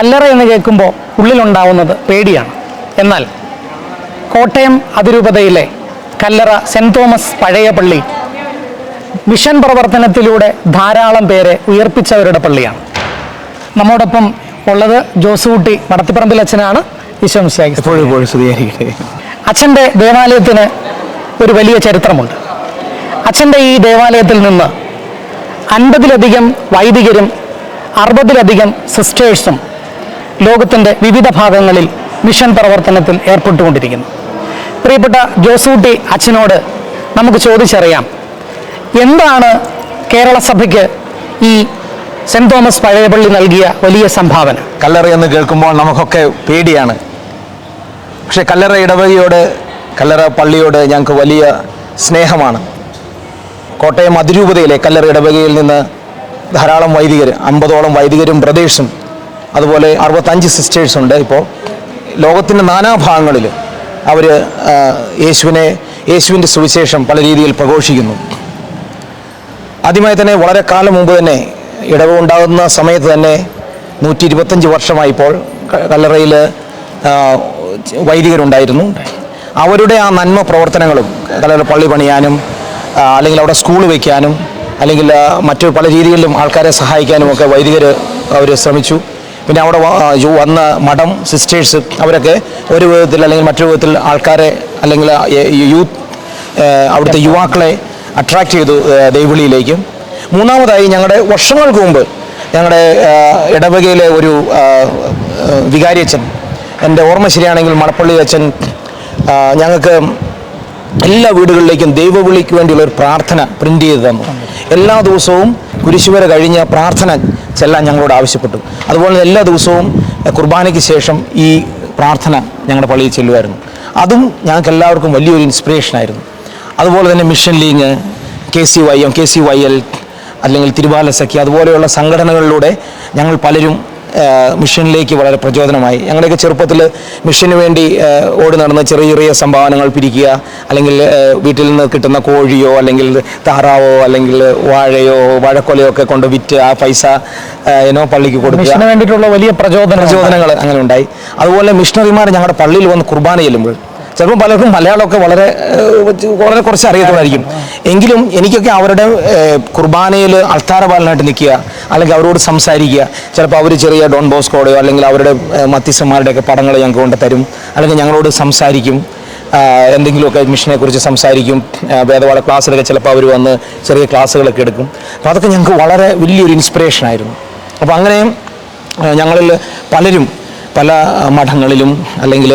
കല്ലറ എന്ന് കേൾക്കുമ്പോൾ ഉള്ളിലുണ്ടാവുന്നത് പേടിയാണ്. എന്നാൽ കോട്ടയം അതിരൂപതയിലെ കല്ലറ സെന്റ് തോമസ് പഴയ പള്ളി മിഷൻ പ്രവർത്തനത്തിലൂടെ ധാരാളം പേരെ ഉയർപ്പിച്ചവരുടെ പള്ളിയാണ്. നമ്മോടൊപ്പം ഉള്ളത് ജോസൂട്ടി വടത്തിപ്പറമ്പിൽ അച്ഛനാണ്. അച്ഛന്റെ ദേവാലയത്തിന് ഒരു വലിയ ചരിത്രമുണ്ട്. അച്ഛന്റെ ഈ ദേവാലയത്തിൽ നിന്ന് അൻപതിലധികം വൈദികരും അറുപതിലധികം സിസ്റ്റേഴ്സും ലോകത്തിന്റെ വിവിധ ഭാഗങ്ങളിൽ മിഷൻ പ്രവർത്തനത്തിൽ ഏർപ്പെട്ടുകൊണ്ടിരിക്കുന്നു. പ്രിയപ്പെട്ട ജോസൂട്ടി അച്ഛനോട് നമുക്ക് ചോദിച്ചറിയാം എന്താണ് കേരള സഭയ്ക്ക് ഈ സെന്റ് തോമസ് പഴയപള്ളി നൽകിയ വലിയ സംഭാവന? കല്ലറ എന്ന് കേൾക്കുമ്പോൾ നമുക്കൊക്കെ പേടിയാണ്. പക്ഷേ കല്ലറ ഇടവകയോട് കല്ലറ പള്ളിയോട് ഞങ്ങൾക്ക് വലിയ സ്നേഹമാണ്. കോട്ടയം അതിരൂപതയിലെ കല്ലറ ഇടവകയിൽ നിന്ന് ധാരാളം വൈദികർ അമ്പതോളം വൈദികരും ബ്രദേഴ്സും അതുപോലെ അറുപത്തഞ്ച് സിസ്റ്റേഴ്സ് ഉണ്ട് ഇപ്പോൾ. ലോകത്തിന്റെ നാനാഭാഗങ്ങളിൽ അവർ യേശുവിനെ യേശുവിന്റെ സുവിശേഷം പല രീതിയിൽ പ്രഘോഷിക്കുന്നു. ആദ്യമായി തന്നെ വളരെ കാലം മുമ്പ് തന്നെ ഇടവ് ഉണ്ടാകുന്ന സമയത്ത് തന്നെ നൂറ്റി ഇരുപത്തഞ്ച് വർഷമായിപ്പോൾ കല്ലറയിൽ വൈദികരുണ്ടായിരുന്നു. അവരുടെ ആ നന്മ പ്രവർത്തനങ്ങളും കല്ലറ പള്ളി പണിയാനും അല്ലെങ്കിൽ അവിടെ സ്കൂൾ വയ്ക്കാനും അല്ലെങ്കിൽ മറ്റു പല രീതികളിലും ആൾക്കാരെ സഹായിക്കാനും ഒക്കെ വൈദികർ അവർ ശ്രമിച്ചു. പിന്നെ അവിടെ വന്ന മഠം സിസ്റ്റേഴ്സ് അവരൊക്കെ ഒരു വിധത്തിൽ അല്ലെങ്കിൽ മറ്റൊരു വിധത്തിൽ ആൾക്കാരെ അല്ലെങ്കിൽ യൂത്ത് അവിടുത്തെ യുവാക്കളെ അട്രാക്റ്റ് ചെയ്തു ഏഹ് മൂന്നാമതായി ഞങ്ങളുടെ വർഷങ്ങൾക്ക് മുമ്പ് ഞങ്ങളുടെ ഇടവകയിലെ ഒരു വികാരി അച്ഛൻ എന്റെ ഓർമ്മ ശരിയാണെങ്കിൽ മണപ്പള്ളി അച്ഛൻ ഞങ്ങൾക്ക് എല്ലാ വീടുകളിലേക്കും ദൈവവിളിക്ക് വേണ്ടിയുള്ള ഒരു പ്രാർത്ഥന പ്രിന്റ് ചെയ്ത് തന്നു. എല്ലാ ദിവസവും കുരിശുവര കഴിഞ്ഞ പ്രാർത്ഥന ചെല്ലാൻ ഞങ്ങളോട് ആവശ്യപ്പെട്ടു. അതുപോലെ എല്ലാ ദിവസവും കുർബാനയ്ക്ക് ശേഷം ഈ പ്രാർത്ഥന ഞങ്ങളുടെ പള്ളിയിൽ ചെല്ലുമായിരുന്നു. അതും ഞങ്ങൾക്ക് എല്ലാവർക്കും വലിയൊരു ഇൻസ്പിറേഷനായിരുന്നു അതുപോലെ തന്നെ mission league K C Y M K C Y L അല്ലെങ്കിൽ തിരുവാല സഖി അതുപോലെയുള്ള സംഘടനകളിലൂടെ ഞങ്ങൾ പലരും മിഷനിലേക്ക് വളരെ പ്രചോദനമായി. ഞങ്ങളുടെയൊക്കെ ചെറുപ്പത്തിൽ മിഷന് വേണ്ടി ഓടി നടന്ന ചെറിയ ചെറിയ സംഭാവനകൾ പിരിക്കുക അല്ലെങ്കിൽ വീട്ടിൽ നിന്ന് കിട്ടുന്ന കോഴിയോ അല്ലെങ്കിൽ താറാവോ അല്ലെങ്കിൽ വാഴയോ വാഴക്കൊലയോ ഒക്കെ കൊണ്ട് വിറ്റ് ആ പൈസ ഏനോ പള്ളിക്ക് കൊടുക്കുക. മിഷന് വേണ്ടിയിട്ടുള്ള വലിയ പ്രചോദന പ്രചോദനങ്ങൾ അങ്ങനെ ഉണ്ടായി. അതുപോലെ മിഷണറിമാർ ഞങ്ങളുടെ പള്ളിയിൽ വന്ന് കുർബാന ചെല്ലുമ്പോൾ ചിലപ്പോൾ പലർക്കും മലയാളമൊക്കെ വളരെ വളരെ കുറച്ച് അറിയത്തുള്ളായിരിക്കും എങ്കിലും എനിക്കൊക്കെ അവരുടെ കുർബാനയിൽ അൾത്താരപാലനായിട്ട് നിൽക്കുക അല്ലെങ്കിൽ അവരോട് സംസാരിക്കുക. ചിലപ്പോൾ അവർ ചെറിയ ഡോൺ ബോസ്കോടെയോ അല്ലെങ്കിൽ അവരുടെ ഏഹ്, മധ്യസ്ഥന്മാരുടെയൊക്കെ പടങ്ങൾ ഞങ്ങൾക്ക് കൊണ്ട് തരും. അല്ലെങ്കിൽ ഞങ്ങളോട് സംസാരിക്കും. എന്തെങ്കിലുമൊക്കെ മിഷനെ കുറിച്ച് സംസാരിക്കും വേദപാഠ ക്ലാസ്സിലൊക്കെ ചിലപ്പോൾ അവർ വന്ന് ചെറിയ ക്ലാസ്സുകളൊക്കെ എടുക്കും. അപ്പോൾ അതൊക്കെ ഞങ്ങൾക്ക് വളരെ വലിയൊരു ഇൻസ്പിറേഷൻ ആയിരുന്നു അപ്പോൾ അങ്ങനെ ഞങ്ങളിൽ പലരും പല മഠങ്ങളിലും അല്ലെങ്കിൽ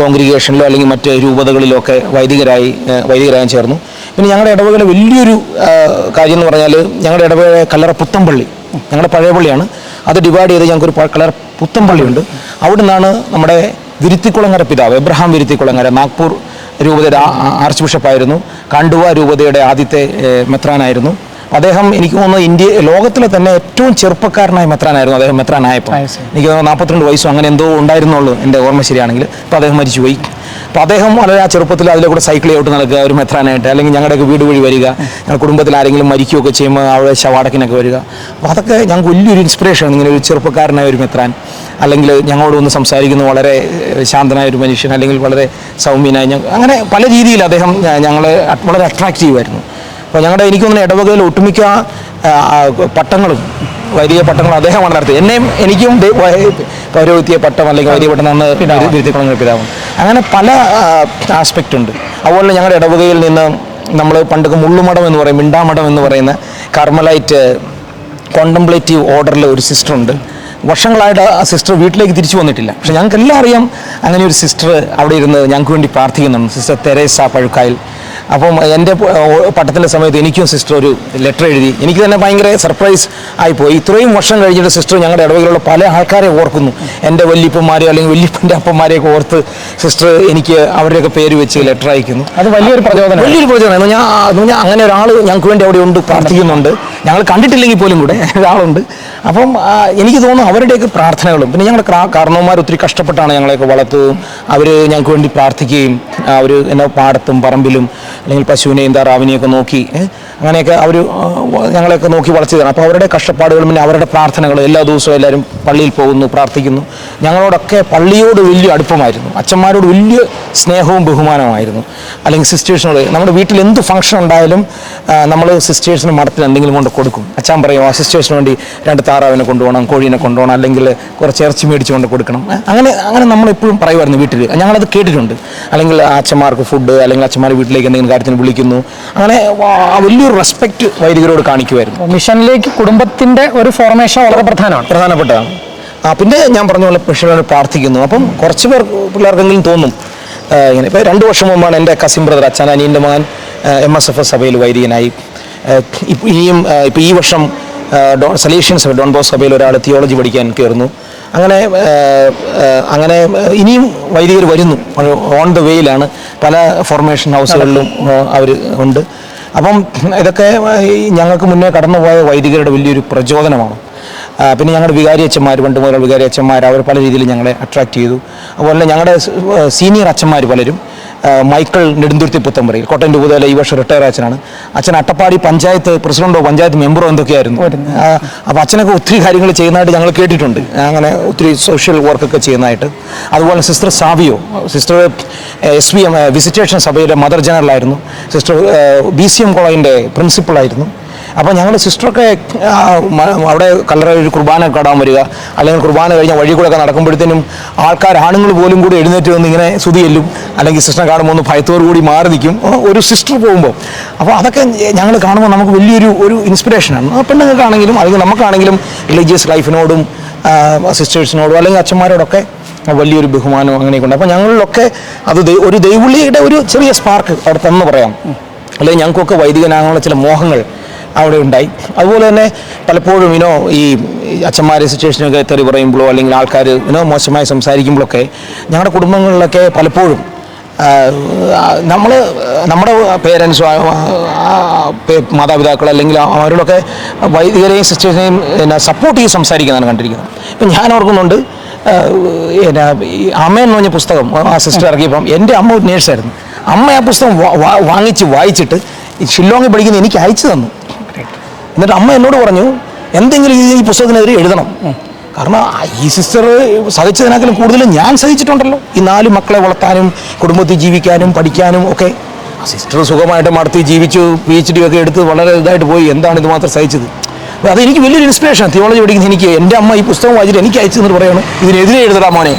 കോൺഗ്രിഗേഷനിലോ അല്ലെങ്കിൽ മറ്റ് രൂപതകളിലോ ഒക്കെ വൈദികരായി വൈദികരായി ചേർന്നു. പിന്നെ ഞങ്ങളുടെ ഇടവകയിലെ വലിയൊരു കാര്യം എന്ന് പറഞ്ഞാൽ ഞങ്ങളുടെ ഇടവകയിലെ കല്ലറ പുത്തമ്പള്ളി ഞങ്ങളുടെ പഴയ പള്ളിയാണ്. അത് ഡിവൈഡ് ചെയ്ത് ഞങ്ങൾക്കൊരു കല്ലറ പുത്തമ്പള്ളിയുണ്ട്. അവിടെ നിന്നാണ് നമ്മുടെ വിരുത്തിക്കുളങ്ങര പിതാവ് എബ്രഹാം വിരുത്തിക്കുളങ്ങര നാഗ്പൂർ രൂപതയുടെ ആർച്ച് ബിഷപ്പായിരുന്നു. കണ്ടുവ രൂപതയുടെ ആദ്യത്തെ മെത്രാനായിരുന്നു. അദ്ദേഹം എനിക്ക് തോന്നുന്നത് ഇന്ത്യ ലോകത്തിലെ തന്നെ ഏറ്റവും ചെറുപ്പക്കാരനായ മെത്രാനായിരുന്നു അദ്ദേഹം മെത്രാനായപ്പോൾ. എനിക്ക് തോന്നുന്നു നാൽപ്പത്തിരണ്ട് വയസ്സും അങ്ങനെ എന്തോ ഉണ്ടായിരുന്നുള്ളൂ എന്റെ ഓർമ്മ ശരിയാണെങ്കിൽ. അപ്പോൾ അദ്ദേഹം മരിച്ചുപോയി. അപ്പോൾ അദ്ദേഹം വളരെ ആ ചെറുപ്പത്തിൽ അതിലെ കൂടെ സൈക്കിൾ ഔട്ട് നടക്കുക ഒരു മെത്രാനായിട്ട്. അല്ലെങ്കിൽ ഞങ്ങളുടെ വീട് വഴി വരിക ഞങ്ങളുടെ കുടുംബത്തിൽ ആരെങ്കിലും മരിക്കുകയൊക്കെ ചെയ്യുമ്പോൾ അവിടെ ശവാടക്കിനൊക്കെ വരിക. അപ്പോൾ അതൊക്കെ ഞങ്ങൾക്ക് വലിയൊരു ഇൻസ്പിറേഷനാണ് ഇങ്ങനെ ഒരു ചെറുപ്പക്കാരനായ ഒരു മെത്രാൻ. അല്ലെങ്കിൽ ഞങ്ങളോട് ഒന്ന് സംസാരിക്കുന്ന വളരെ ശാന്തനായ ഒരു മനുഷ്യൻ. അല്ലെങ്കിൽ വളരെ സൗമ്യനായ അങ്ങനെ പല രീതിയിൽ അദ്ദേഹം ഞങ്ങളെ വളരെ അട്രാക്റ്റീവായിരുന്നു അപ്പോൾ ഞങ്ങളുടെ എനിക്ക് തോന്നുന്നു ഇടവകയിൽ ഒട്ടുമിക്ക പട്ടങ്ങളും വലിയ പട്ടങ്ങൾ അദ്ദേഹമാണ് നടത്തിയത്. എന്നെയും എനിക്കും പൗരോഹിത്യ പട്ടം അല്ലെങ്കിൽ വലിയ പട്ടം അന്ന് വിരുത്തിക്കുളങ്ങൾ പിതാവും. അങ്ങനെ പല ആസ്പെക്റ്റ് ഉണ്ട്. അതുപോലെ ഞങ്ങളുടെ ഇടവകയിൽ നിന്ന് നമ്മൾ പണ്ടൊക്കെ മുള്ളുമഠം എന്ന് പറയും മിണ്ടാമഠം എന്ന് പറയുന്ന കർമ്മലൈറ്റ് കോണ്ടംപ്ലേറ്റീവ് ഓർഡറിൽ ഒരു സിസ്റ്റർ ഉണ്ട്. വർഷങ്ങളായിട്ട് ആ സിസ്റ്റർ വീട്ടിലേക്ക് തിരിച്ചു വന്നിട്ടില്ല. പക്ഷെ ഞങ്ങൾക്ക് എല്ലാം അറിയാം അങ്ങനെ ഒരു സിസ്റ്റർ അവിടെ ഇരുന്ന് ഞങ്ങൾക്ക് വേണ്ടി പ്രാർത്ഥിക്കുന്നുണ്ട്. സിസ്റ്റർ തെരേസ പഴുക്കായിൽ. അപ്പം എന്റെ പട്ടത്തിന്റെ സമയത്ത് എനിക്കും സിസ്റ്റർ ഒരു ലെറ്റർ എഴുതി. എനിക്ക് തന്നെ ഭയങ്കര സർപ്രൈസ് ആയിപ്പോയി. ഇത്രയും വർഷം കഴിഞ്ഞിട്ട് സിസ്റ്റർ ഞങ്ങളുടെ ഇടവകയിലുള്ള പല ആൾക്കാരെ ഓർക്കുന്നു. എന്റെ വല്യപ്പന്മാരെ അല്ലെങ്കിൽ വല്യപ്പന്റെ അപ്പന്മാരെയൊക്കെ ഓർത്ത് സിസ്റ്റർ എനിക്ക് അവരുടെയൊക്കെ പേര് വെച്ച് ലെറ്റർ അയക്കുന്നു. അത് വലിയൊരു പ്രചോദനം വലിയൊരു പ്രചോദനം ഞാൻ പറഞ്ഞാൽ അങ്ങനെ ഒരാൾ ഞങ്ങൾക്ക് വേണ്ടി അവിടെ ഉണ്ട് പ്രാർത്ഥിക്കുന്നുണ്ട്. ഞങ്ങൾ കണ്ടിട്ടില്ലെങ്കിൽ പോലും കൂടെ ഒരാളുണ്ട്. അപ്പം എനിക്ക് തോന്നുന്നു അവരുടെയൊക്കെ പ്രാർത്ഥനകളും പിന്നെ ഞങ്ങളുടെ കാരണവന്മാർ ഒത്തിരി കഷ്ടപ്പെട്ടാണ് ഞങ്ങളെയൊക്കെ വളർത്തുകയും അവർ ഞങ്ങൾക്ക് വേണ്ടി പ്രാർത്ഥിക്കുകയും അവർ എന്നെ പാടത്തും പറമ്പിലും അല്ലെങ്കിൽ പശുവിനെയും താറാവിനെയൊക്കെ നോക്കി അങ്ങനെയൊക്കെ അവർ ഞങ്ങളെയൊക്കെ നോക്കി വളർത്തിയതാണ്. അപ്പോൾ അവരുടെ കഷ്ടപ്പാടുകളും പിന്നെ അവരുടെ പ്രാർത്ഥനകളും എല്ലാ ദിവസവും എല്ലാവരും പള്ളിയിൽ പോകുന്നു പ്രാർത്ഥിക്കുന്നു. ഞങ്ങളോടൊക്കെ പള്ളിയോട് വലിയ അടുപ്പമായിരുന്നു. അച്ഛന്മാരോട് വലിയ സ്നേഹവും ബഹുമാനമായിരുന്നു അല്ലെങ്കിൽ സിസ്റ്റേഴ്സിനോട് നമ്മുടെ വീട്ടിൽ എന്ത് ഫംഗ്ഷൻ ഉണ്ടായാലും നമ്മൾ സിസ്റ്റേഴ്സിന് മഠത്തിന് എന്തെങ്കിലും കൊണ്ട് കൊടുക്കും. അച്ഛൻ പറയും ആ സിസ്റ്റേഴ്സിന് വേണ്ടി രണ്ട് താറാവിനെ കൊണ്ടുപോകണം കോഴീനെ കൊണ്ടുപോകണം അല്ലെങ്കിൽ കുറച്ച് ഇറച്ചി മേടിച്ച് കൊണ്ട് കൊടുക്കണം. അങ്ങനെ അങ്ങനെ നമ്മൾ എപ്പോഴും പറയുമായിരുന്നു വീട്ടിൽ ഞങ്ങളത് കേട്ടിട്ടുണ്ട്. അല്ലെങ്കിൽ അച്ഛന്മാർക്ക് ഫുഡ് അല്ലെങ്കിൽ അച്ഛന്മാർ വീട്ടിലേക്ക് എന്തെങ്കിലും കാര്യത്തിന് വിളിക്കുന്നു. അങ്ങനെ വാ- വലിയൊരു റെസ്പെക്ട് വൈദികരോട് കാണിക്കുമായിരുന്നു മിഷനിലേക്ക് കുടുംബത്തിന്റെ ഒരു ഫോർമേഷൻ വളരെ പ്രധാനമാണ്. പ്രധാനപ്പെട്ടതാണ്. ആ പിന്നെ ഞാൻ പറഞ്ഞ പോലെ മിഷനോട് പ്രാർത്ഥിക്കുന്നു. അപ്പം കുറച്ച് പേർ പിള്ളേർക്കെങ്കിലും തോന്നും. ഇങ്ങനെ ഇപ്പോൾ രണ്ട് വർഷം മുമ്പാണ് എന്റെ കസിൻ ബ്രദർ അച്ഛൻ അനിയന്റെ മകൻ എം എസ് എഫ് എസ് സഭയിൽ വൈദികനായി. ഇപ്പം ഇനിയും ഇപ്പോൾ ഈ വർഷം ഡോ സലേഷ്യൻ സഭ ഡോൺ ബോസ് സഭയിൽ ഒരാൾ തിയോളജി പഠിക്കാൻ കയറുന്നു. അങ്ങനെ അങ്ങനെ ഇനിയും വൈദികർ വരുന്നു. ഓൺ ദ വേയിലാണ് പല ഫോർമേഷൻ ഹൗസുകളിലും അവർ ഉണ്ട്. അപ്പം ഇതൊക്കെ ഞങ്ങൾക്ക് മുന്നേ കടന്നുപോയ വൈദികരുടെ വലിയൊരു പ്രചോദനമാണ്. പിന്നെ ഞങ്ങളുടെ വികാരി അച്ഛന്മാർ പണ്ട് മുതലുള്ള വികാരി അച്ഛന്മാർ അവർ പല രീതിയിൽ ഞങ്ങളെ അട്രാക്ട് ചെയ്തു. അതുപോലെ ഞങ്ങളുടെ സീനിയർ അച്ഛന്മാർ പലരും മൈക്കിൾ നെടുന്തുരുത്തി പുത്തമ്പറയിൽ. കോട്ടയം രൂപതയിലെ ഈ വർഷം റിട്ടയർ അച്ഛനാണ്. അച്ഛൻ അട്ടപ്പാടി പഞ്ചായത്ത് പ്രസിഡന്റോ പഞ്ചായത്ത് മെമ്പറോ എന്തൊക്കെയായിരുന്നു? അപ്പോൾ അച്ഛനൊക്കെ ഒത്തിരി കാര്യങ്ങൾ ചെയ്യുന്നതായിട്ട് ഞങ്ങൾ കേട്ടിട്ടുണ്ട്. അങ്ങനെ ഒത്തിരി സോഷ്യൽ വർക്കൊക്കെ ചെയ്യുന്നതായിട്ട്. അതുപോലെ sister Savio sister S V M visitation സഭയുടെ മദർ ജനറലായിരുന്നു സിസ്റ്റർ ബി സി എം കോളേജിന്റെ പ്രിൻസിപ്പളായിരുന്നു അപ്പോൾ ഞങ്ങളുടെ സിസ്റ്ററൊക്കെ അവിടെ കല്ലറ ഒരു കുർബാന കടാൻ വരിക. അല്ലെങ്കിൽ കുർബാന കഴിഞ്ഞ വഴി കൂടെ ഒക്കെ നടക്കുമ്പോഴത്തേനും ആൾക്കാർ ആണുങ്ങൾ പോലും കൂടി എഴുന്നേറ്റ് വന്ന് ഇങ്ങനെ സ്തുതിയെല്ലും അല്ലെങ്കിൽ സിസ്റ്ററെ കാണുമ്പോൾ ഒന്ന് ഭയത്തോടു കൂടി മാറി നിൽക്കും. ഒരു സിസ്റ്റർ പോകുമ്പോൾ. അപ്പോൾ അതൊക്കെ ഞങ്ങൾ കാണുമ്പോൾ നമുക്ക് വലിയൊരു ഒരു ഇൻസ്പിറേഷനാണ് പെണ്ണുങ്ങൾക്കാണെങ്കിലും അല്ലെങ്കിൽ നമുക്കാണെങ്കിലും റിലീജിയസ് ലൈഫിനോടും സിസ്റ്റേഴ്സിനോടും അല്ലെങ്കിൽ അച്ഛന്മാരോടൊക്കെ വലിയൊരു ബഹുമാനം അങ്ങനെയൊക്കെ ഉണ്ട്. അപ്പോൾ ഞങ്ങളിലൊക്കെ അത് ഒരു ദൈവുള്ളിയുടെ ഒരു ചെറിയ സ്പാർക്ക് അവിടെ തന്നു പറയാം. അല്ലെങ്കിൽ ഞങ്ങൾക്കൊക്കെ വൈദികനാകാനുള്ള ചില മോഹങ്ങൾ അവിടെ ഉണ്ടായി. അതുപോലെ തന്നെ പലപ്പോഴും ഇനോ ഈ അച്ഛന്മാരെ സിറ്റുവേഷനൊക്കെ തെറി പറയുമ്പോഴോ അല്ലെങ്കിൽ ആൾക്കാർ ഇനോ മോശമായി സംസാരിക്കുമ്പോഴൊക്കെ ഞങ്ങളുടെ കുടുംബങ്ങളിലൊക്കെ പലപ്പോഴും നമ്മൾ നമ്മുടെ പേരൻസ് മാതാപിതാക്കൾ അല്ലെങ്കിൽ അവരോടൊക്കെ വൈദികരെയും സിസ്റ്റേഴ്സിനെയും പിന്നെ സപ്പോർട്ട് ചെയ്ത് സംസാരിക്കുന്നതാണ് കണ്ടിരിക്കുന്നത്. ഇപ്പം ഞാൻ ഓർക്കുന്നുണ്ട് പിന്നെ അമ്മ എന്ന് പറഞ്ഞ പുസ്തകം ആ സിസ്റ്റർ ഇറക്കിയപ്പം എന്റെ അമ്മ ഒരു നേഴ്സായിരുന്നു അമ്മ ആ പുസ്തകം വാങ്ങിച്ച് വായിച്ചിട്ട് ഷില്ലോങ്ങിൽ പഠിക്കുന്ന എനിക്ക് അയച്ചു തന്നു. എന്നിട്ട് അമ്മ എന്നോട് പറഞ്ഞു എന്തെങ്കിലും ഈ പുസ്തകത്തിനെതിരെ എഴുതണം. കാരണം ഈ സിസ്റ്റർ സഹിച്ചതിനേക്കാളും കൂടുതൽ ഞാൻ സഹിച്ചിട്ടുണ്ടല്ലോ. ഈ നാല് മക്കളെ വളർത്താനും കുടുംബത്തിൽ ജീവിക്കാനും പഠിക്കാനും ഒക്കെ. ആ സിസ്റ്റർ സുഖമായിട്ട് മടത്തി ജീവിച്ചു പി എച്ച് ഡി ഒക്കെ എടുത്ത് വളരെ ഇതായിട്ട് പോയി. എന്താണ് ഇത് മാത്രം സഹിച്ചത്? അപ്പോൾ അത് എനിക്ക് വലിയൊരു ഇൻസ്പിറേഷൻ തിയോളജി പഠിക്കുന്ന എനിക്ക് എന്റെ അമ്മ ഈ പുസ്തകം വായിച്ചിട്ട് എനിക്ക് അയച്ചു എന്നിട്ട് പറയാണ് ഇതിനെതിരെ എഴുതടാ മോനെ.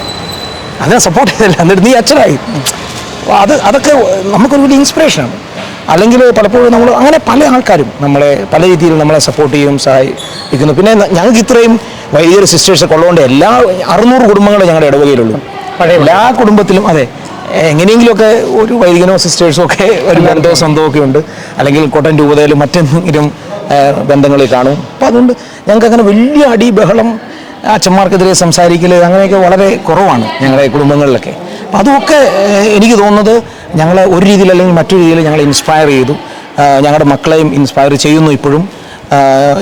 അതിനെ സപ്പോർട്ട് ചെയ്തില്ല എന്നിട്ട് നീ അച്ഛനായി അപ്പോൾ അത് അതൊക്കെ നമുക്കൊരു വലിയ ഇൻസ്പിറേഷനാണ് അല്ലെങ്കിൽ പലപ്പോഴും നമ്മൾ അങ്ങനെ പല ആൾക്കാരും നമ്മളെ പല രീതിയിൽ നമ്മളെ സപ്പോർട്ട് ചെയ്യും സഹായിക്കുന്നു. പിന്നെ ഞങ്ങൾക്ക് ഇത്രയും വൈദ്യുതി സിസ്റ്റേഴ്സ് ഒക്കെ ഉള്ളതുകൊണ്ട് എല്ലാ അറുന്നൂറ് കുടുംബങ്ങളും ഞങ്ങളുടെ ഇടവകയിലുള്ളൂ എല്ലാ കുടുംബത്തിലും അതെ എങ്ങനെയെങ്കിലുമൊക്കെ ഒരു വൈദികനോ സിസ്റ്റേഴ്സോ ഒക്കെ ഒരു ബന്ധമോ സ്വന്തമോ ഒക്കെ ഉണ്ട്. അല്ലെങ്കിൽ കോട്ടൻ രൂപതയിലും മറ്റെന്തെങ്കിലും ബന്ധങ്ങളിൽ കാണും. അപ്പം അതുകൊണ്ട് ഞങ്ങൾക്ക് അങ്ങനെ വലിയ അടി ബഹളം അച്ഛന്മാർക്കെതിരെ സംസാരിക്കൽ അങ്ങനെയൊക്കെ വളരെ കുറവാണ് ഞങ്ങളുടെ കുടുംബങ്ങളിലൊക്കെ. അപ്പം അതുമൊക്കെ ഏഹ്, എനിക്ക് തോന്നുന്നത് ഞങ്ങളെ ഒരു രീതിയിൽ അല്ലെങ്കിൽ മറ്റൊരു രീതിയിൽ ഞങ്ങളെ ഇൻസ്പയർ ചെയ്തു. ഞങ്ങളുടെ മക്കളെയും ഇൻസ്പയർ ചെയ്യുന്നു ഇപ്പോഴും.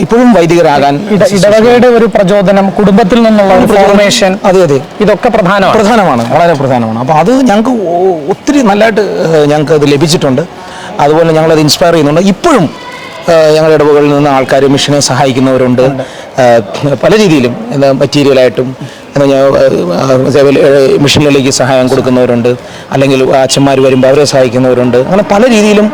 ഇപ്പോഴും വൈദികരാകാൻ ഇടവകയുടെ ഒരു പ്രചോദനം കുടുംബത്തിൽ നിന്നുള്ള ഇൻഫോർമേഷൻ ഫോർമേഷൻ അതെ അതെ. ഇതൊക്കെ പ്രധാനമാണ്. പ്രധാനമാണ് വളരെ പ്രധാനമാണ്. അപ്പോൾ അത് ഞങ്ങൾക്ക് ഒത്തിരി നല്ലതായിട്ട് ഞങ്ങൾക്ക് അത് ലഭിച്ചിട്ടുണ്ട്. അതുപോലെ ഞങ്ങളത് ഇൻസ്പയർ ചെയ്യുന്നുണ്ട്. ഇപ്പോഴും ഞങ്ങളുടെ ഇടവകളിൽ നിന്ന് ആൾക്കാർ മിഷനെ സഹായിക്കുന്നവരുണ്ട്. പല രീതിയിലും എന്താ മെറ്റീരിയലായിട്ടും മിഷനുകളിലേക്ക് സഹായം കൊടുക്കുന്നവരുണ്ട് അല്ലെങ്കിൽ അച്ഛന്മാർ വരുമ്പോൾ അവരെ സഹായിക്കുന്നവരുണ്ട്. അങ്ങനെ പല രീതിയിലും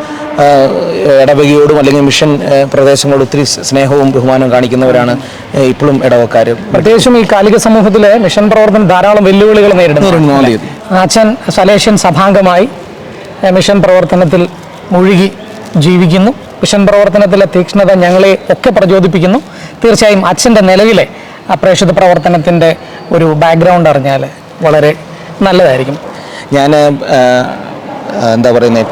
ഇടവകയോടും അല്ലെങ്കിൽ മിഷൻ പ്രദേശങ്ങളോട് ഒത്തിരി സ്നേഹവും ബഹുമാനവും കാണിക്കുന്നവരാണ് ഇപ്പോഴും ഇടവക്കാർ. പ്രത്യേകിച്ചും ഈ കാലിക സമൂഹത്തിലെ മിഷൻ പ്രവർത്തനം ധാരാളം വെല്ലുവിളികൾ നേരിടുന്നു, അച്ഛൻ സലേഷ്യൻ സഭാംഗമായി മിഷൻ പ്രവർത്തനത്തിൽ മുഴുകി ജീവിക്കുന്നു. മിഷൻ പ്രവർത്തനത്തിലെ തീക്ഷ്ണത ഞങ്ങളെ ഒക്കെ പ്രചോദിപ്പിക്കുന്നു. തീർച്ചയായും അച്ഛന്റെ നിലവിലെ അപ്രേക്ഷിത പ്രേക്ഷിത പ്രവർത്തനത്തിന്റെ ഒരു ബാക്ക്ഗ്രൗണ്ട് അറിഞ്ഞാൽ വളരെ നല്ലതായിരിക്കും. ഞാൻ എന്താ പറയുന്നത്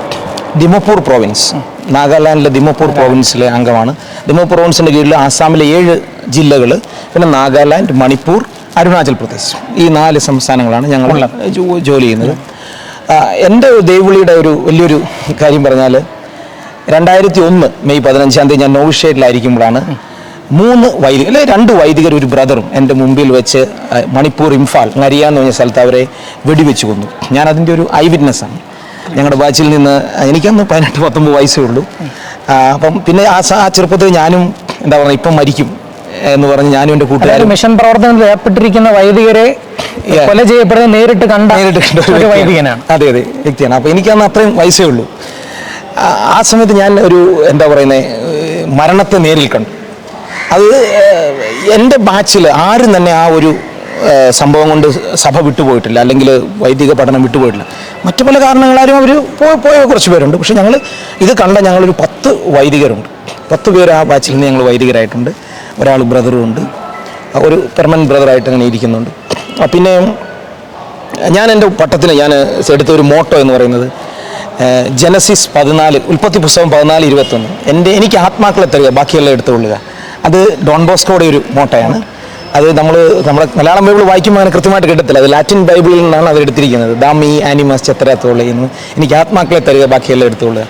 ദിമപ്പൂർ പ്രോവിൻസ് നാഗാലാൻഡിലെ ദിമപ്പൂർ പ്രോവിൻസിലെ അംഗമാണ്. ദിമപ്പൂർ പ്രോവിൻസിന്റെ കീഴിൽ ആസാമിലെ ഏഴ് ജില്ലകൾ പിന്നെ നാഗാലാൻഡ് മണിപ്പൂർ അരുണാചൽ പ്രദേശ്. ഈ നാല് സംസ്ഥാനങ്ങളാണ് ഞങ്ങൾ ജോലി ചെയ്യുന്നത്. എന്റെ ദേവുളിയുടെ ഒരു വലിയൊരു കാര്യം പറഞ്ഞാൽ രണ്ടായിരത്തി ഒന്ന് മെയ് പതിനഞ്ചാം തീയതി ഞാൻ നോവിഷേറ്റിലായിരിക്കുമ്പോഴാണ് മൂന്ന് വൈദികർ അല്ലെ രണ്ട് വൈദികർ ഒരു ബ്രദറും എന്റെ മുമ്പിൽ വെച്ച് മണിപ്പൂർ ഇംഫാൽ നരിയ എന്ന് പറഞ്ഞ സ്ഥലത്ത് അവരെ വെടിവെച്ച് കൊന്നു. ഞാൻ അതിന്റെ ഒരു ഐ വിറ്റ്നസ്സാണ് ഞങ്ങളുടെ ബാച്ചിൽ നിന്ന് എനിക്കന്ന് പതിനെട്ട് പത്തൊമ്പത് വയസ്സേ ഉള്ളൂ. അപ്പം പിന്നെ ആ ആ ചെറുപ്പത്തിൽ ഞാനും എന്താ പറയുക ഇപ്പം മരിക്കും എന്ന് പറഞ്ഞ് ഞാനും എന്റെ കൂട്ടുകാരും മിഷൻ പ്രവർത്തനത്തിൽ ഏർപ്പെട്ടിരിക്കുന്ന വൈദികരെ കൊല ചെയ്യപ്പെടുന്നത് നേരിട്ട് കണ്ട നേരിട്ട് കണ്ട ഒരു. വൈദികനാണ്. അതെ അതെ വ്യക്തിയാണ്. അപ്പോൾ എനിക്കന്ന് അത്രയും വയസ്സേ ഉള്ളൂ. ആ- സമയത്ത് ഞാൻ ഒരു എന്താ പറയുന്നത് മരണത്തെ നേരിൽ കണ്ടു. അത് എന്റെ ബാച്ചിൽ ആരും തന്നെ ആ ഒരു സംഭവം കൊണ്ട് സഭ വിട്ടുപോയിട്ടില്ല അല്ലെങ്കിൽ വൈദിക പഠനം വിട്ടുപോയിട്ടില്ല. മറ്റു പല കാരണങ്ങളാരും അവർ പോയ പോയ കുറച്ച് പേരുണ്ട്. പക്ഷെ ഞങ്ങൾ ഇത് കണ്ട ഞങ്ങളൊരു പത്ത് വൈദികരുണ്ട്. പത്ത് പേര് ആ ബാച്ചിൽ നിന്ന് ഞങ്ങൾ വൈദികരായിട്ടുണ്ട്. ഒരാൾ ബ്രദറും ഉണ്ട്. ഒരു പെർമനന്റ് ബ്രദറായിട്ട് അങ്ങനെ ഇരിക്കുന്നുണ്ട്. പിന്നെ ഞാൻ എന്റെ പട്ടത്തിന് ഞാൻ എടുത്ത ഒരു മോട്ടോ എന്ന് പറയുന്നത് ജനസിസ് പതിനാല് ഉൽപ്പത്തി പുസ്തകം പതിനാല് ഇരുപത്തൊന്ന്. എന്റെ എനിക്ക് ആത്മാക്കളെ തരിക ബാക്കിയുള്ള എടുത്തുകൊള്ളുക അത് ഡോൺ ബോസ്കോയുടെ ഒരു മോട്ടയാണ്. അത് നമ്മൾ നമ്മുടെ മലയാളം ബൈബിൾ വായിക്കുമ്പോൾ അങ്ങനെ കൃത്യമായിട്ട് കിട്ടത്തില്ല. അത് ലാറ്റിൻ ബൈബിളിൽ നിന്നാണ് അത് എടുത്തിരിക്കുന്നത്. ദാമി ആനിമസ് ചെത്തരാത്തോളെന്ന് എനിക്ക് ആത്മാക്കളെ തരിക ബാക്കിയെല്ലാം എടുത്തുകൊള്ളുക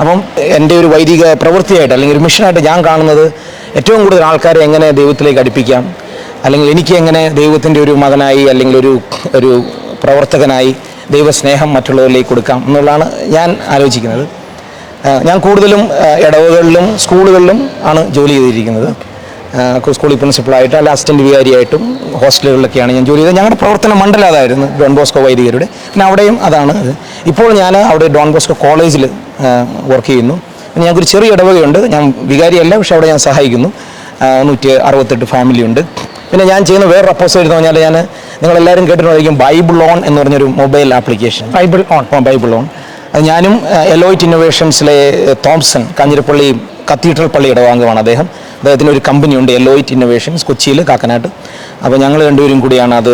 അപ്പം എന്റെ ഒരു വൈദിക പ്രവൃത്തിയായിട്ട് അല്ലെങ്കിൽ ഒരു മിഷനായിട്ട് ഞാൻ കാണുന്നത് ഏറ്റവും കൂടുതൽ ആൾക്കാരെ എങ്ങനെ ദൈവത്തിലേക്ക് അടുപ്പിക്കാം? അല്ലെങ്കിൽ എനിക്ക് എങ്ങനെ ദൈവത്തിന്റെ ഒരു മകനായി അല്ലെങ്കിൽ ഒരു ഒരു പ്രവർത്തകനായി ദൈവസ്നേഹം മറ്റുള്ളവരിലേക്ക് കൊടുക്കാം എന്നുള്ളതാണ് ഞാൻ ആലോചിക്കുന്നത്. ഞാൻ കൂടുതലും ഇടവുകളിലും സ്കൂളുകളിലും ആണ് ജോലി ചെയ്തിരിക്കുന്നത്. സ്കൂളിൽ പ്രിൻസിപ്പളായിട്ട് അല്ല അസിസ്റ്റന്റ് വികാരിയായിട്ടും ഹോസ്റ്റലുകളിലൊക്കെയാണ് ഞാൻ ജോലി ചെയ്തത്. ഞങ്ങളുടെ പ്രവർത്തന മണ്ഡലം അതായിരുന്നു ഡോൺ ബോസ്കോ വൈദികരുടെ. പിന്നെ അവിടെയും അതാണ്. ഇപ്പോൾ ഞാൻ അവിടെ ഡോൺ ബോസ്കോ കോളേജിൽ വർക്ക് ചെയ്യുന്നു. ഞങ്ങൾക്കൊരു ചെറിയ ഇടവകയുണ്ട്. ഞാൻ വികാരിയല്ല പക്ഷേ അവിടെ ഞാൻ സഹായിക്കുന്നു. നൂറ്റി അറുപത്തെട്ട് ഫാമിലി ഉണ്ട്. പിന്നെ ഞാൻ ചെയ്യുന്ന വേറൊരു അപ്പോസ് എന്ന് പറഞ്ഞാൽ ഞാൻ നിങ്ങളെല്ലാവരും കേട്ടിട്ടുണ്ടായിരിക്കും ബൈബിൾ ഓൺ എന്ന് പറഞ്ഞൊരു mobile application Bible on oh Bible on അത് ഞാനും എലോയിറ്റ് ഇന്നോവേഷൻസിലെ തോംസൺ കാഞ്ഞിരപ്പള്ളി കത്തീഡ്രൽ പള്ളിയുടെ അംഗമാണ് അദ്ദേഹം. അദ്ദേഹത്തിന് ഒരു കമ്പനി ഉണ്ട് എലോയിറ്റ് ഇന്നോവേഷൻസ് കൊച്ചിയിൽ കാക്കനാട്ട്. അപ്പോൾ ഞങ്ങൾ രണ്ടുപേരും കൂടിയാണ് അത്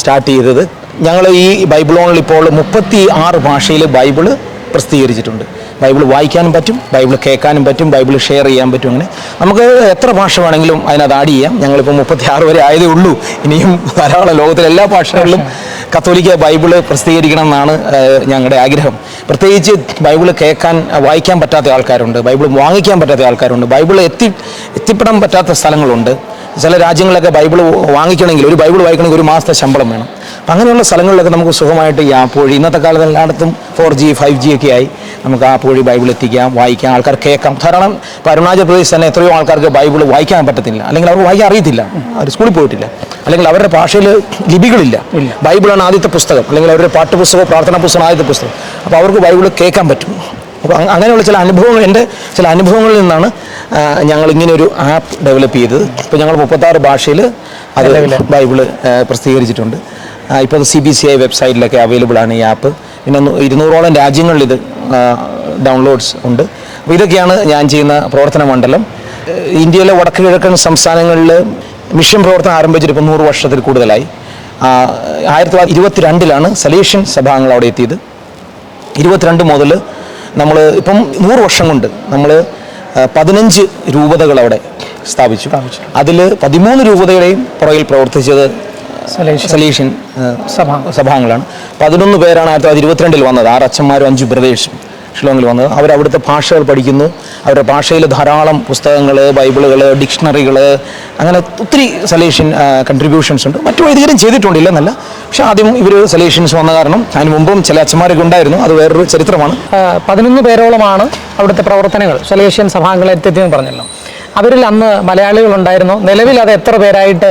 സ്റ്റാർട്ട് ചെയ്തത്. ഞങ്ങൾ ഈ ബൈബിൾ ഓണിൽ ഇപ്പോൾ മുപ്പത്തി ആറ് ഭാഷയിൽ ബൈബിൾ പ്രസിദ്ധീകരിച്ചിട്ടുണ്ട്. ബൈബിൾ വായിക്കാനും പറ്റും ബൈബിൾ കേൾക്കാനും പറ്റും ബൈബിൾ ഷെയർ ചെയ്യാൻ പറ്റും അങ്ങനെ. നമുക്ക് എത്ര ഭാഷ വേണമെങ്കിലും അതിനകത്ത് ആഡ് ചെയ്യാം. ഞങ്ങളിപ്പോൾ മുപ്പത്തി ആറ് വരെ ആയതേ ഉള്ളൂ. ഇനിയും ധാരാളം ലോകത്തിലെ എല്ലാ ഭാഷകളിലും കത്തോലിക്ക ബൈബിൾ പ്രസിദ്ധീകരിക്കണം എന്നാണ് ഞങ്ങളുടെ ആഗ്രഹം. പ്രത്യേകിച്ച് ബൈബിൾ കേൾക്കാൻ വായിക്കാൻ പറ്റാത്ത ആൾക്കാരുണ്ട്. ബൈബിൾ വാങ്ങിക്കാൻ പറ്റാത്ത ആൾക്കാരുണ്ട്. ബൈബിൾ എത്തി എത്തിപ്പെടാൻ പറ്റാത്ത സ്ഥലങ്ങളുണ്ട്. ചില രാജ്യങ്ങളിലൊക്കെ ബൈബിൾ വാങ്ങിക്കണമെങ്കിൽ ഒരു ബൈബിൾ വായിക്കണമെങ്കിൽ ഒരു മാസത്തെ ശമ്പളം വേണം. അപ്പം അങ്ങനെയുള്ള സ്ഥലങ്ങളിലൊക്കെ നമുക്ക് സുഖമായിട്ട് ഈ ആപ്പ് വഴി ഇന്നത്തെ കാലത്ത് എല്ലായിടത്തും ഫോർ ജി ഫൈവ് ജി ഒക്കെ ആയി. നമുക്ക് ആപ്പ് വഴി ബൈബിൾ എത്തിക്കാം വായിക്കാം ആൾക്കാർ കേൾക്കാം. ധാരണം ഇപ്പോൾ അരുണാചൽ പ്രദേശ് തന്നെ എത്രയോ ആൾക്കാർക്ക് ബൈബിൾ വായിക്കാൻ പറ്റത്തില്ല. അല്ലെങ്കിൽ അവർ വായിക്കാൻ അറിയത്തില്ല. അവർ സ്കൂളിൽ പോയിട്ടില്ല. അല്ലെങ്കിൽ അവരുടെ ഭാഷയിൽ ലിപികളില്ല. ബൈബിളാണ് ആദ്യത്തെ പുസ്തകം. അല്ലെങ്കിൽ അവരുടെ പാട്ടുപുസ്തകം പ്രാർത്ഥനാ പുസ്തകം ആദ്യത്തെ പുസ്തകം. അപ്പോൾ അവർക്ക് ബൈബിൾ കേൾക്കാൻ പറ്റും. അപ്പോൾ അങ്ങനെയുള്ള ചില അനുഭവങ്ങൾ എന്റെ ചില അനുഭവങ്ങളിൽ നിന്നാണ് ഞങ്ങൾ ഇങ്ങനെ ഒരു ആപ്പ് ഡെവലപ്പ് ചെയ്തത്. ഇപ്പോൾ ഞങ്ങൾ മുപ്പത്താറ് ഭാഷയിൽ അത് ബൈബിൾ പ്രസിദ്ധീകരിച്ചിട്ടുണ്ട്. ഇപ്പോൾ അത് സി ബി സി ഐ വെബ്സൈറ്റിലൊക്കെ അവൈലബിൾ ആണ് ഈ ആപ്പ് പിന്നെ ഇരുന്നൂറോളം രാജ്യങ്ങളിൽ ഇത് ഡൗൺലോഡ്സ് ഉണ്ട്. അപ്പോൾ ഇതൊക്കെയാണ് ഞാൻ ചെയ്യുന്ന പ്രവർത്തന മണ്ഡലം. ഇന്ത്യയിലെ വടക്ക് കിഴക്കൻ സംസ്ഥാനങ്ങളിൽ മിഷൻ പ്രവർത്തനം ആരംഭിച്ചിട്ട് ഇപ്പോൾ നൂറ് വർഷത്തിൽ കൂടുതലായി. ആയിരത്തി തൊള്ളായിരത്തി ഇരുപത്തിരണ്ടിലാണ് സലേഷ്യൻ സഭാംഗങ്ങൾ അവിടെ എത്തിയത്. ഇരുപത്തിരണ്ട് മുതൽ നമ്മൾ ഇപ്പം നൂറ് വർഷം കൊണ്ട് നമ്മൾ പതിനഞ്ച് രൂപതകൾ അവിടെ സ്ഥാപിച്ചു. അതിൽ പതിമൂന്ന് രൂപതയുടെയും പുറകിൽ പ്രവർത്തിച്ചത് സഭ സഭാംഗങ്ങളാണ്. പതിനൊന്ന് പേരാണ് ആയിരത്തി തൊള്ളായിരത്തി ഇരുപത്തിരണ്ടിൽ വന്നത്. ആറ് അച്ഛന്മാരും അഞ്ച് ബ്രദേഴ്സും ഷിലോങ്ങിൽ വന്നത്. അവർ അവിടുത്തെ ഭാഷകൾ പഠിക്കുന്നു. അവരുടെ ഭാഷയിൽ ധാരാളം പുസ്തകങ്ങൾ ബൈബിളുകൾ ഡിക്ഷണറികൾ അങ്ങനെ ഒത്തിരി സലേഷ്യൻ കൺട്രിബ്യൂഷൻസ് ഉണ്ട്. മറ്റു വൈദികരും ചെയ്തിട്ടുണ്ട് ഇല്ലെന്നല്ല പക്ഷേ ആദ്യം ഇവർ സലേഷ്യൻസ് വന്ന കാരണം അതിന് മുമ്പും ചില അച്ഛന്മാരൊക്കെ ഉണ്ടായിരുന്നു. അത് വേറൊരു ചരിത്രമാണ്. പതിനൊന്ന് പേരോളമാണ് അവിടുത്തെ പ്രവർത്തനങ്ങൾ സലേഷ്യൻ സഭാംഗങ്ങളെ എത്തിയെന്ന് പറഞ്ഞല്ലോ. അവരിൽ അന്ന് മലയാളികൾ ഉണ്ടായിരുന്നു നിലവിൽ അത് എത്ര പേരായിട്ട്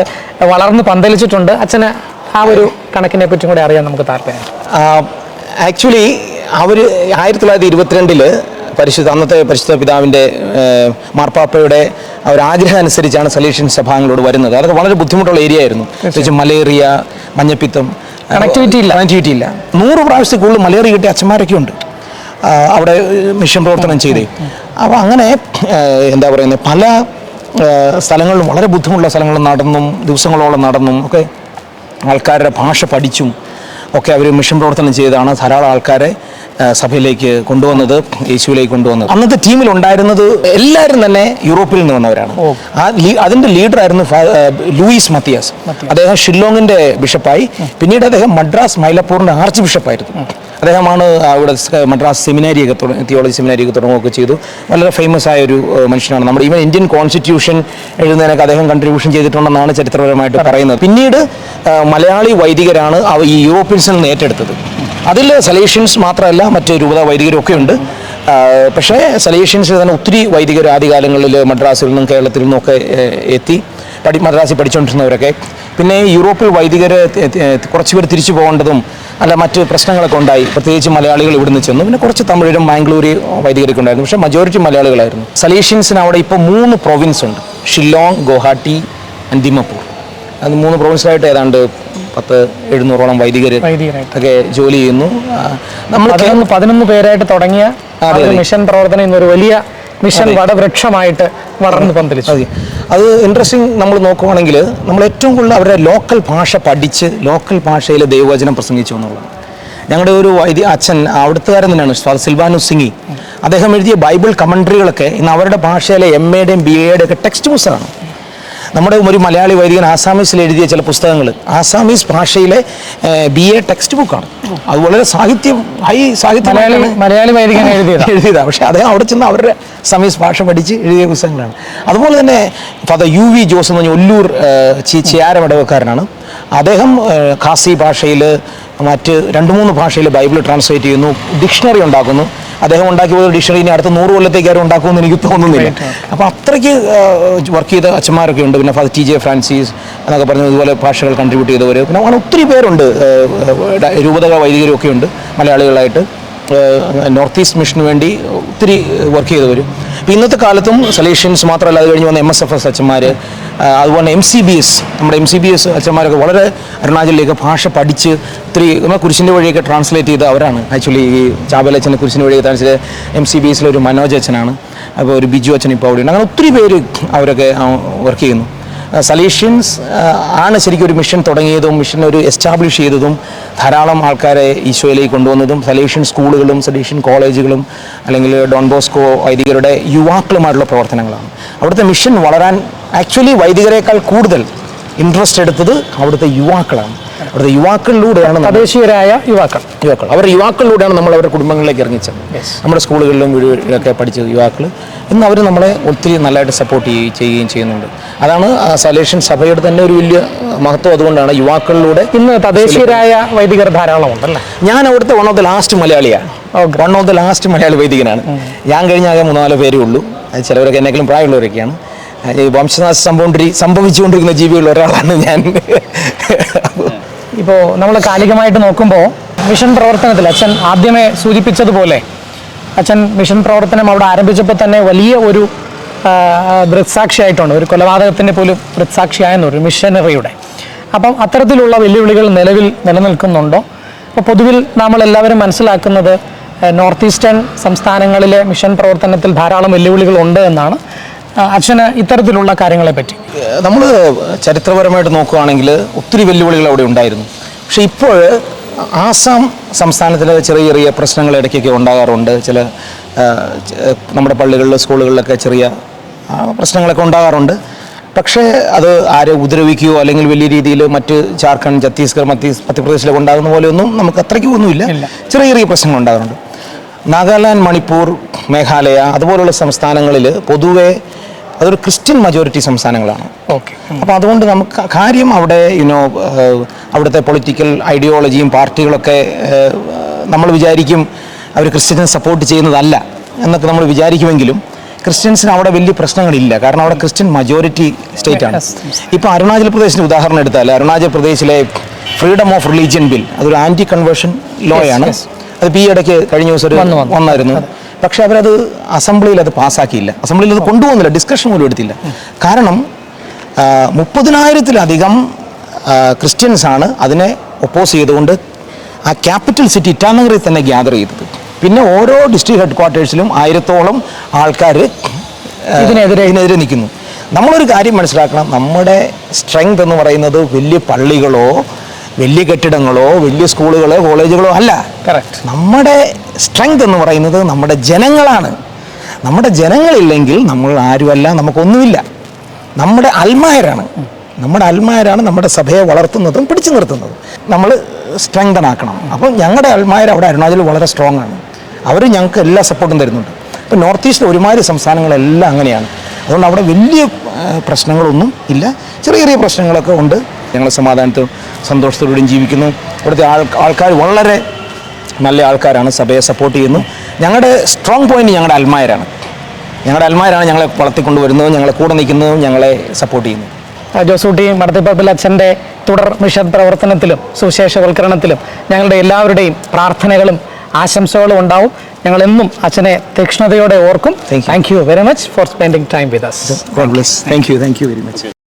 വളർന്ന് പന്തലിച്ചിട്ടുണ്ട്. അച്ഛന് ആ ഒരു കണക്കിനെ പറ്റിയും കൂടെ അറിയാൻ നമുക്ക് താല്പര്യം. ആക്ച്വലി അവർ ആയിരത്തി തൊള്ളായിരത്തി ഇരുപത്തിരണ്ടിൽ പരിശുദ്ധ അന്നത്തെ പരിശുദ്ധ പിതാവിന്റെ മാർപ്പാപ്പയുടെ ആ ഒരു ആഗ്രഹം അനുസരിച്ചാണ് സലീഷ്യൻ സഭാംഗങ്ങളോട് വരുന്നത്. അതൊക്കെ വളരെ ബുദ്ധിമുട്ടുള്ള ഏരിയ ആയിരുന്നു. പ്രത്യേകിച്ച് മലേറിയ മഞ്ഞപ്പിത്തം കണക്ടിവിറ്റി ഇല്ല. കണക്ടിവിറ്റി ഇല്ല. നൂറ് പ്രാവശ്യത്തിൽ കൂടുതൽ മലേറിയ കിട്ടിയ അച്ഛന്മാരൊക്കെ ഉണ്ട്. അവിടെ മിഷൻ പ്രവർത്തനം ചെയ്തേ. അപ്പോൾ അങ്ങനെ എന്താ പറയുന്നത് പല സ്ഥലങ്ങളിലും വളരെ ബുദ്ധിമുട്ടുള്ള സ്ഥലങ്ങളിൽ നടന്നും ദിവസങ്ങളോളം നടന്നും ഒക്കെ ആൾക്കാരുടെ ഭാഷ പഠിച്ചും ഒക്കെ അവർ മിഷൻ പ്രവർത്തനം ചെയ്താണ് ധാരാളം ആൾക്കാരെ സഭയിലേക്ക് കൊണ്ടുവന്നത് യേശുവിലേക്ക് കൊണ്ടുവന്നത്. അന്നത്തെ ടീമിൽ ഉണ്ടായിരുന്നത് എല്ലാവരും തന്നെ യൂറോപ്പിൽ നിന്ന് വന്നവരാണ്. ആ അതിന്റെ ലീഡർ ആയിരുന്നു ലൂയിസ് മത്തിയാസ്. അദ്ദേഹം ഷില്ലോങ്ങിന്റെ ബിഷപ്പായി. പിന്നീട് അദ്ദേഹം മദ്രാസ് മൈലപ്പൂറിന്റെ ആർച്ച് ബിഷപ്പായിരുന്നു. അദ്ദേഹമാണ് അവിടെ മദ്രാസ് സെമിനാരിയൊക്കെ തുടങ്ങി തിയോളജി സെമിനാരിയൊക്കെ തുടങ്ങുകയൊക്കെ ചെയ്തു. വളരെ ഫേമസ് ആയ ഒരു മനുഷ്യനാണ്. നമ്മുടെ ഈവൻ ഇന്ത്യൻ കോൺസ്റ്റിറ്റ്യൂഷൻ എഴുതുന്നതിനൊക്കെ അദ്ദേഹം കൺട്രിബ്യൂഷൻ ചെയ്തിട്ടുണ്ടെന്നാണ് ചരിത്രപരമായിട്ട് പറയുന്നത്. പിന്നീട് മലയാളി വൈദികരാണ് അവ ഈ യൂറോപ്യൻസിൽ നിന്ന് ഏറ്റെടുത്തത്. അതിൽ സലേഷ്യൻസ് മാത്രമല്ല മറ്റ് രൂപത വൈദികരൊക്കെ ഉണ്ട്. പക്ഷേ സലേഷ്യൻസിൽ തന്നെ ഒത്തിരി വൈദികർ ആദ്യകാലങ്ങളിൽ മദ്രാസിൽ നിന്നും കേരളത്തിൽ നിന്നും ഒക്കെ എത്തി. പഠി മദ്രാസിൽ പഠിച്ചുകൊണ്ടിരുന്നവരൊക്കെ പിന്നെ യൂറോപ്പിൽ വൈദികർ കുറച്ച് പേർ തിരിച്ചു പോകേണ്ടതും അല്ല മറ്റ് പ്രശ്നങ്ങളൊക്കെ ഉണ്ടായി. പ്രത്യേകിച്ച് മലയാളികൾ ഇവിടുന്ന് ചെന്നു. പിന്നെ കുറച്ച് തമിഴരും മാംഗ്ലൂരി വൈദികരൊക്കെ ഉണ്ടായിരുന്നു. പക്ഷേ മജോറിറ്റി മലയാളികളായിരുന്നു. സലേഷ്യൻസിന് അവിടെ ഇപ്പോൾ മൂന്ന് പ്രൊവിൻസ് ഉണ്ട്. ഷില്ലോങ് ഗുവാഹട്ടി ആൻഡ് ദിമപ്പൂർ അത് മൂന്ന് പ്രൊവിൻസിലായിട്ട് ഏതാണ്ട് പത്ത് എഴുന്നൂറോളം വൈദികർ. ഒക്കെ ജോലി ചെയ്യുന്നു. നമ്മൾ പതിനൊന്ന് പേരായിട്ട് തുടങ്ങിയ. മിഷൻ പ്രവർത്തനം ഇന്നൊരു വലിയ മിഷൻ വടവൃക്ഷമായിട്ട് വളർന്നു പന്തലിച്ചു. അതെ. ഇൻട്രസ്റ്റിംഗ് നമ്മൾ നോക്കുവാണെങ്കിൽ നമ്മൾ ഏറ്റവും കൂടുതൽ അവരുടെ ലോക്കൽ ഭാഷ പഠിച്ച് ലോക്കൽ ഭാഷയിൽ ദൈവവചനം പ്രസംഗിച്ചു എന്നുള്ളതാണ്. ഞങ്ങളുടെ ഒരു വൈദ്യ അച്ഛൻ അവിടുത്തുകാരൻ തന്നെയാണ് ഫാദർ സിൽവാനു സിംഗി. അദ്ദേഹം എഴുതിയ ബൈബിൾ കമൻട്രികളൊക്കെ ഇന്ന് അവരുടെ ഭാഷയിലെ എം എയുടെയും ബി എയുടെയും ഒക്കെ ടെക്സ്റ്റ് പുസ്തകമാണ് നമ്മുടെ ഒരു മലയാളി വൈദികൻ ആസാമീസിൽ എഴുതിയ ചില പുസ്തകങ്ങൾ. ആസാമീസ് ഭാഷയിലെ ബി എ ടെക്സ്റ്റ് ബുക്കാണ് അത് വളരെ സാഹിത്യം ഹൈ സാഹിത്യ മലയാളി വൈദികൻ എഴുതിയത്? എഴുതിയതാണ് പക്ഷേ അദ്ദേഹം അവിടെ ചെന്ന് അവരുടെ സമീസ് ഭാഷ പഠിച്ച് എഴുതിയ പുസ്തകങ്ങളാണ്. അതുപോലെ തന്നെ ഫാദർ യു വി ജോസ് എന്ന് പറഞ്ഞ ഒല്ലൂർ ഏഹ്, ചി ചിയാരം അദ്ദേഹം ഖാസി ഭാഷയിൽ മറ്റ് രണ്ട് മൂന്ന് ഭാഷയിൽ ബൈബിൾ ട്രാൻസ്ലേറ്റ് ചെയ്യുന്നു ഡിക്ഷണറി ഉണ്ടാക്കുന്നു. അദ്ദേഹം ഉണ്ടാക്കിയ ഒരു ഡിക്ഷണറി ഇനി അടുത്ത നൂറ് കൊല്ലത്തേക്ക് ആരും ഉണ്ടാക്കുമെന്ന് എനിക്ക് തോന്നുന്നില്ല. അപ്പോൾ അത്രയ്ക്ക് വർക്ക് ചെയ്ത അച്ഛന്മാരൊക്കെ ഉണ്ട്. പിന്നെ ഫാദർ ടി ജെ ഫ്രാൻസിസ് എന്നൊക്കെ പറഞ്ഞ ഇതുപോലെ ഭാഷകൾ കൺട്രിബ്യൂട്ട് ചെയ്തവർ പിന്നെ അങ്ങനെ ഒത്തിരി പേരുണ്ട്. രൂപതക വൈദികരും ഒക്കെ ഉണ്ട് മലയാളികളായിട്ട്. നോർത്ത് ഈസ്റ്റ് മിഷന് വേണ്ടി ഒത്തിരി വർക്ക് ചെയ്തവർ ഇപ്പം ഇന്നത്തെ കാലത്തും സൊല്യൂഷൻസ് മാത്രമല്ല അത് കഴിഞ്ഞ് വന്ന എം എസ് എഫ് എസ് അച്ഛന്മാർ അതുപോലെ എം സി ബി എസ് നമ്മുടെ എം സി ബി എസ് അച്ഛന്മാരൊക്കെ വളരെ അരുണാചലിലേക്ക് ഭാഷ പഠിച്ച് ഒത്തിരി നമ്മുടെ കുരിശിന്റെ വഴിയൊക്കെ ട്രാൻസ്ലേറ്റ് ചെയ്ത അവരാണ്. ആക്ച്വലി ഈ ചാബലച്ചനെ കുരിശിന്റെ വഴി ട്രാൻസ്ലേറ്റ് എം സി ബി എസിലെ ഒരു മനോജ് അച്ഛനാണ്. അപ്പോൾ ഒരു ബിജു അച്ഛൻ ഇപ്പോൾ അവിടെയുണ്ട്. അങ്ങനെ ഒത്തിരി പേര് അവരൊക്കെ വർക്ക് ചെയ്യുന്നു. സലീഷ്യൻസ് ആണ് ശരിക്കും ഒരു മിഷൻ തുടങ്ങിയതും മിഷൻ ഒരു എസ്റ്റാബ്ലിഷ് ചെയ്തതും ധാരാളം ആൾക്കാരെ ഈശോയിലേക്ക് കൊണ്ടുവന്നതും സലീഷ്യൻ സ്കൂളുകളും സലീഷ്യൻ കോളേജുകളും അല്ലെങ്കിൽ ഡോൺ ബോസ്കോ വൈദികരുടെ യുവാക്കളുമായിട്ടുള്ള പ്രവർത്തനങ്ങളാണ്. അവിടുത്തെ മിഷൻ വളരാൻ ആക്ച്വലി വൈദികരെക്കാൾ കൂടുതൽ ഇൻട്രസ്റ്റ് എടുത്തത് അവിടുത്തെ യുവാക്കളാണ്. അവിടുത്തെ യുവാക്കളിലൂടെയാണ് തദ്ദേശീയരായ യുവാക്കൾ. യുവാക്കൾ. അവർ യുവാക്കളിലൂടെയാണ് നമ്മൾ അവരുടെ കുടുംബങ്ങളിലേക്ക് ഇറങ്ങിച്ചത്. നമ്മുടെ സ്കൂളുകളിലും വീടുകളിലൊക്കെ പഠിച്ച യുവാക്കൾ ഇന്ന് അവർ നമ്മളെ ഒത്തിരി നല്ലതായിട്ട് സപ്പോർട്ട് ചെയ്യുകയും ചെയ്യുകയും ചെയ്യുന്നുണ്ട്. അതാണ് സലേഷൻ സഭയുടെ തന്നെ ഒരു വലിയ മഹത്വം അതുകൊണ്ടാണ് യുവാക്കളിലൂടെ ഇന്ന് തദ്ദേശീയരായ വൈദികർ ധാരാളമുണ്ടല്ലേ? ഞാൻ അവിടുത്തെ വൺ ഓഫ് ദ ലാസ്റ്റ് മലയാളിയാണ്. വൺ ഓഫ് ദ ലാസ്റ്റ് മലയാളി വൈദികനാണ്. ഞാൻ കഴിഞ്ഞ ആകെ മൂന്നാൽ പേരേ ഉള്ളൂ. അത് ചിലവരൊക്കെ എന്നെങ്കിലും പ്രായമുള്ളവരൊക്കെയാണ്. ഈ വംശനാശ സംഭവം സംഭവിച്ചുകൊണ്ടിരിക്കുന്ന ജീവികളിൽ ഒരാളാണ് ഞാൻ. ഇപ്പോൾ നമ്മൾ കാലികമായിട്ട് നോക്കുമ്പോൾ മിഷൻ പ്രവർത്തനത്തിൽ അച്ഛൻ ആദ്യമേ സൂചിപ്പിച്ചതുപോലെ അച്ഛൻ മിഷൻ പ്രവർത്തനം അവിടെ ആരംഭിച്ചപ്പോൾ തന്നെ വലിയ ഒരു ദൃക്സാക്ഷിയായിട്ടുണ്ട്. ഒരു കൊലപാതകത്തിന്റെ പോലും ദൃക്സാക്ഷിയായെന്ന് ഒരു മിഷനറിയുടെ. അപ്പം അത്തരത്തിലുള്ള വെല്ലുവിളികൾ നിലവിൽ നിലനിൽക്കുന്നുണ്ടോ? അപ്പോൾ പൊതുവിൽ നമ്മൾ എല്ലാവരും മനസ്സിലാക്കുന്നത് നോർത്ത് ഈസ്റ്റേൺ സംസ്ഥാനങ്ങളിലെ മിഷൻ പ്രവർത്തനത്തിൽ ധാരാളം വെല്ലുവിളികളുണ്ട് എന്നാണ്. അച്ഛന് ഇത്തരത്തിലുള്ള കാര്യങ്ങളെ പറ്റി. നമ്മൾ ചരിത്രപരമായിട്ട് നോക്കുകയാണെങ്കിൽ ഒത്തിരി വെല്ലുവിളികൾ അവിടെ ഉണ്ടായിരുന്നു. പക്ഷേ ഇപ്പോൾ ആസാം സംസ്ഥാനത്തിൽ ചെറിയ ചെറിയ പ്രശ്നങ്ങൾ ഇടയ്ക്കൊക്കെ ഉണ്ടാകാറുണ്ട്. ചില നമ്മുടെ പള്ളികളിൽ സ്കൂളുകളിലൊക്കെ ചെറിയ പ്രശ്നങ്ങളൊക്കെ ഉണ്ടാകാറുണ്ട്. പക്ഷേ അത് ആരെ ഉപദ്രവിക്കുകയോ അല്ലെങ്കിൽ വലിയ രീതിയിൽ മറ്റ് ജാർഖണ്ഡ് ഛത്തീസ്ഗഡ് മധ്യ മധ്യപ്രദേശിലൊക്കെ ഉണ്ടാകുന്ന പോലെയൊന്നും നമുക്ക് അത്രയ്ക്കും ഒന്നുമില്ല. ചെറിയ ചെറിയ പ്രശ്നങ്ങൾ ഉണ്ടാകാറുണ്ട്. നാഗാലാൻഡ് മണിപ്പൂർ മേഘാലയ അതുപോലുള്ള സംസ്ഥാനങ്ങളിൽ പൊതുവെ അതൊരു ക്രിസ്ത്യൻ മജോറിറ്റി സംസ്ഥാനങ്ങളാണ്. ഓക്കെ. അപ്പോൾ അതുകൊണ്ട് നമുക്ക് കാര്യം അവിടെ യുനോ അവിടുത്തെ പൊളിറ്റിക്കൽ ഐഡിയോളജിയും പാർട്ടികളൊക്കെ നമ്മൾ വിചാരിക്കും അവർ ക്രിസ്ത്യനെ സപ്പോർട്ട് ചെയ്യുന്നതല്ല എന്നൊക്കെ നമ്മൾ വിചാരിക്കുമെങ്കിലും ക്രിസ്ത്യൻസിന് അവിടെ വലിയ പ്രശ്നങ്ങളില്ല. കാരണം അവിടെ ക്രിസ്ത്യൻ മജോറിറ്റി സ്റ്റേറ്റ് ആണ്. ഇപ്പോൾ അരുണാചൽ പ്രദേശിന്റെ ഉദാഹരണം എടുത്താൽ അരുണാചൽ പ്രദേശിലെ ഫ്രീഡം ഓഫ് റിലീജിയൻ ബിൽ അതൊരു ആന്റി കൺവേർഷൻ ലോയാണ് ആണ്. അത് പി ഇടയ്ക്ക് കഴിഞ്ഞ ദിവസം ഒരു വന്നായിരുന്നു. പക്ഷെ അവരത് അസംബ്ലിയിൽ അത് പാസ്സാക്കിയില്ല. അസംബ്ലിയിൽ അത് കൊണ്ടുപോകുന്നില്ല. ഡിസ്കഷൻ പോലും എടുത്തില്ല. കാരണം മുപ്പതിനായിരത്തിലധികം ക്രിസ്ത്യൻസാണ് അതിനെ ഒപ്പോസ് ചെയ്തുകൊണ്ട് ആ ക്യാപിറ്റൽ സിറ്റി ഇറ്റാനഗറിൽ തന്നെ ഗ്യാദർ ചെയ്തത്. പിന്നെ ഓരോ ഡിസ്ട്രിക്ട് ഹെഡ് ക്വാർട്ടേഴ്സിലും ആയിരത്തോളം ആൾക്കാർ ഇതിനെതിരെ ഇതിനെതിരെ നിൽക്കുന്നു. നമ്മളൊരു കാര്യം മനസ്സിലാക്കണം. നമ്മുടെ സ്ട്രെങ്ത് എന്ന് പറയുന്നത് വലിയ പള്ളികളോ വലിയ കെട്ടിടങ്ങളോ വലിയ സ്കൂളുകളോ കോളേജുകളോ അല്ല. കറക്റ്റ് നമ്മുടെ സ്ട്രെങ്ത് എന്ന് പറയുന്നത് നമ്മുടെ ജനങ്ങളാണ്. നമ്മുടെ ജനങ്ങളില്ലെങ്കിൽ നമ്മൾ ആരുമല്ല നമുക്കൊന്നുമില്ല. നമ്മുടെ അൽമായരാണ്. നമ്മുടെ അൽമായരാണ് നമ്മുടെ സഭയെ വളർത്തുന്നതും പിടിച്ചു നിർത്തുന്നതും. നമ്മൾ സ്ട്രെങ്തൺ ആക്കണം. അപ്പം ഞങ്ങളുടെ അൽമായർ അവിടെ അരുണാചൽ വളരെ സ്ട്രോങ് ആണ്. അവർ ഞങ്ങൾക്ക് എല്ലാ സപ്പോർട്ടും തരുന്നുണ്ട്. ഇപ്പം നോർത്ത് ഈസ്റ്റ് ഒരുമാതിരി സംസ്ഥാനങ്ങളെല്ലാം അങ്ങനെയാണ്. അതുകൊണ്ട് അവിടെ വലിയ പ്രശ്നങ്ങളൊന്നും ഇല്ല. ചെറിയ ചെറിയ പ്രശ്നങ്ങളൊക്കെ ഉണ്ട്. ഞങ്ങൾ സമാധാനത്തോടും സന്തോഷത്തോടുകൂടിയും ജീവിക്കുന്നു. ഇവിടുത്തെ ആൾ ആൾക്കാർ വളരെ നല്ല ആൾക്കാരാണ് സഭയെ സപ്പോർട്ട് ചെയ്യുന്നു. ഞങ്ങളുടെ സ്ട്രോങ് പോയിന്റ് ഞങ്ങളുടെ അൽമായരാണ്. ഞങ്ങളുടെ അൽമാരാണ് ഞങ്ങളെ വളർത്തിക്കൊണ്ടുവരുന്നതും ഞങ്ങളെ കൂടെ നിൽക്കുന്നതും ഞങ്ങളെ സപ്പോർട്ട് ചെയ്യുന്നു. ജോസൂട്ടി മടത്തിപ്പറമ്പിൽ അച്ഛന്റെ തുടർ മിഷൻ പ്രവർത്തനത്തിലും സുവിശേഷവൽക്കരണത്തിലും ഞങ്ങളുടെ എല്ലാവരുടെയും പ്രാർത്ഥനകളും ആശംസകളും ഉണ്ടാവും. ഞങ്ങൾ എന്നും അച്ഛനെ തീക്ഷ്ണതയോടെ ഓർക്കും. Thank you very much for spending time with us thank you thank you very much.